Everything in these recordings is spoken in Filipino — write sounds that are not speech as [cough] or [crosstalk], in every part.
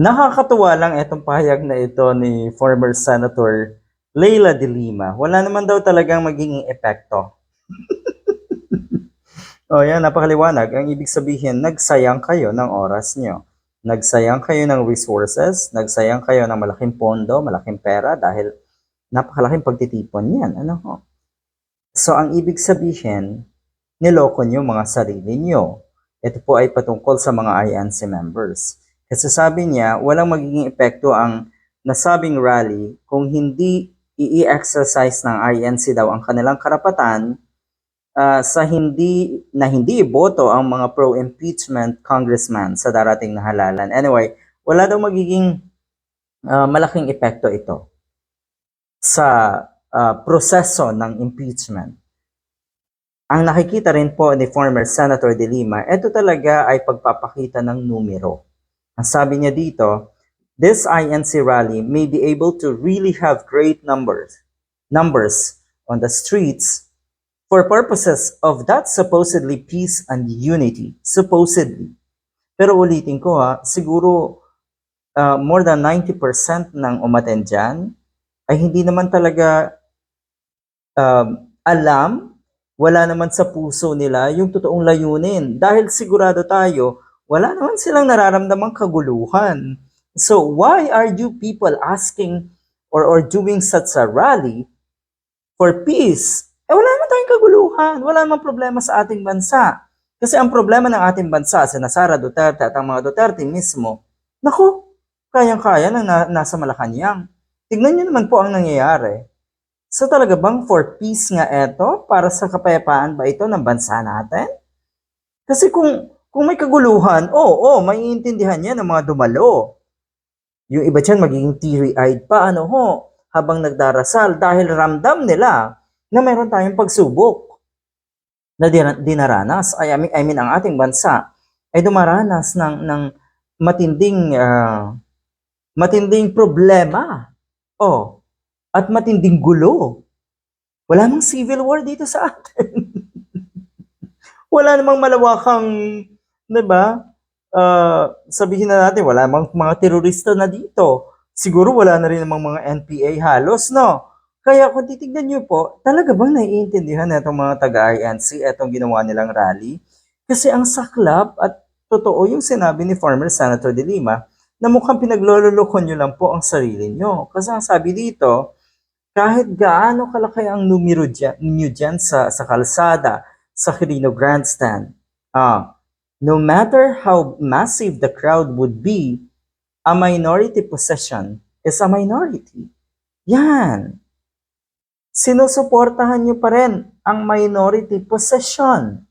Nakakatuwa lang itong pahayag na ito ni former Senator Leila de Lima. Wala naman daw talagang magiging epekto. [laughs] o yan, napakaliwanag. Ang ibig sabihin, nagsayang kayo ng oras nyo. Nagsayang kayo ng resources, nagsayang kayo ng malaking pondo, malaking pera dahil napakalaking pagtitipon yan. Ano ho? So, ang ibig sabihin, niloko nyo mga sarili nyo. Ito po ay patungkol sa mga INC members. Kasi sabi niya, walang magiging epekto ang nasabing rally kung hindi i-exercise ng INC daw ang kanilang karapatan ah, sa hindi na hindi iboto ang mga pro-impeachment congressman sa darating na halalan. Anyway, wala daw magiging ah, malaking epekto ito sa ah, proseso ng impeachment. Ang nakikita rin po ni former Senator De Lima, ito talaga ay pagpapakita ng numero. Ang sabi niya dito, this INC rally may be able to really have great numbers, numbers on the streets for purposes of that supposedly peace and unity. Supposedly. Pero ulitin ko ha, siguro uh, more than 90% ng umaten dyan ay hindi naman talaga um, alam, wala naman sa puso nila yung totoong layunin. Dahil sigurado tayo, wala naman silang nararamdamang kaguluhan. So why are you people asking or, or doing such a rally for peace? Eh wala naman tayong kaguluhan, wala naman problema sa ating bansa. Kasi ang problema ng ating bansa, si Sara Duterte at ang mga Duterte mismo, naku, kayang-kaya na, na nasa Malacanang. Tignan nyo naman po ang nangyayari. So talaga bang for peace nga eto? Para sa kapayapaan ba ito ng bansa natin? Kasi kung kung may kaguluhan, oo, oh, oh, maiintindihan yan ng mga dumalo. Yung iba dyan magiging teary-eyed pa, ano ho, habang nagdarasal dahil ramdam nila na mayroon tayong pagsubok na din- dinaranas. I mean, I mean, ang ating bansa ay dumaranas ng, ng matinding, ah, matinding problema. Oh, at matinding gulo. Wala namang civil war dito sa atin. [laughs] wala namang malawakang, 'di ba? Ah, sabihin na natin wala namang mga terorista na dito. Siguro wala na rin namang mga NPA halos, no? Kaya kung titignan niyo po, talaga bang naiintindihan na itong mga taga-INC itong ginawa nilang rally? Kasi ang saklap at totoo yung sinabi ni former Senator De Lima na mukhang pinaglololokon nyo lang po ang sarili nyo. Kasi ang sabi dito, kahit gaano kalaki ang numero dyan, nyo dyan sa, sa kalsada, sa Quirino Grandstand, ah, no matter how massive the crowd would be, a minority possession is a minority. Yan. Sinusuportahan nyo pa rin ang minority possession.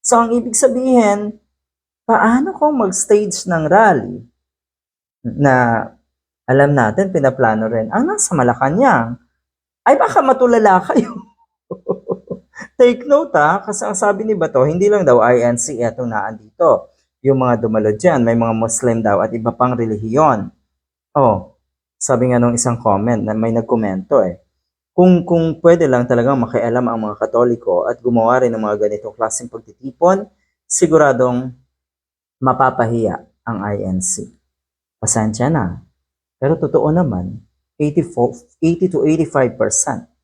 So, ang ibig sabihin, paano kung mag-stage ng rally na alam natin, pinaplano rin, ang nasa Malacanang, ay baka matulala kayo. Take note ha, kasi ang sabi ni Bato, hindi lang daw INC etong naandito. Yung mga dumalo dyan, may mga Muslim daw at iba pang relihiyon. Oh, sabi nga nung isang comment na may nagkomento eh. Kung, kung pwede lang talagang makialam ang mga katoliko at gumawa rin ng mga ganitong klaseng pagtitipon, siguradong mapapahiya ang INC. Pasensya na. Pero totoo naman, 84, 80 to 85%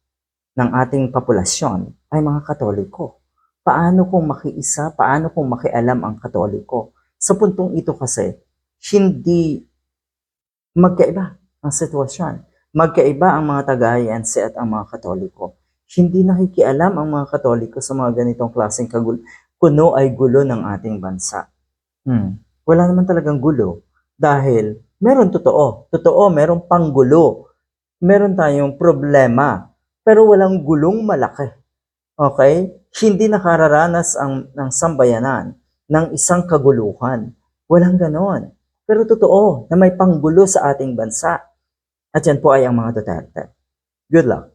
ng ating populasyon ay mga katoliko. Paano kung makiisa, paano kung makialam ang katoliko? Sa puntong ito kasi, hindi magkaiba ang sitwasyon. Magkaiba ang mga taga-INC at ang mga katoliko. Hindi nakikialam ang mga katoliko sa mga ganitong klaseng kagul kuno ay gulo ng ating bansa. Hmm. Wala naman talagang gulo dahil meron totoo. Totoo, meron panggulo. Meron tayong problema. Pero walang gulong malaki. Okay? Hindi nakararanas ang, ng sambayanan ng isang kaguluhan. Walang ganon. Pero totoo na may panggulo sa ating bansa. At yan po ay ang mga Duterte. Good luck.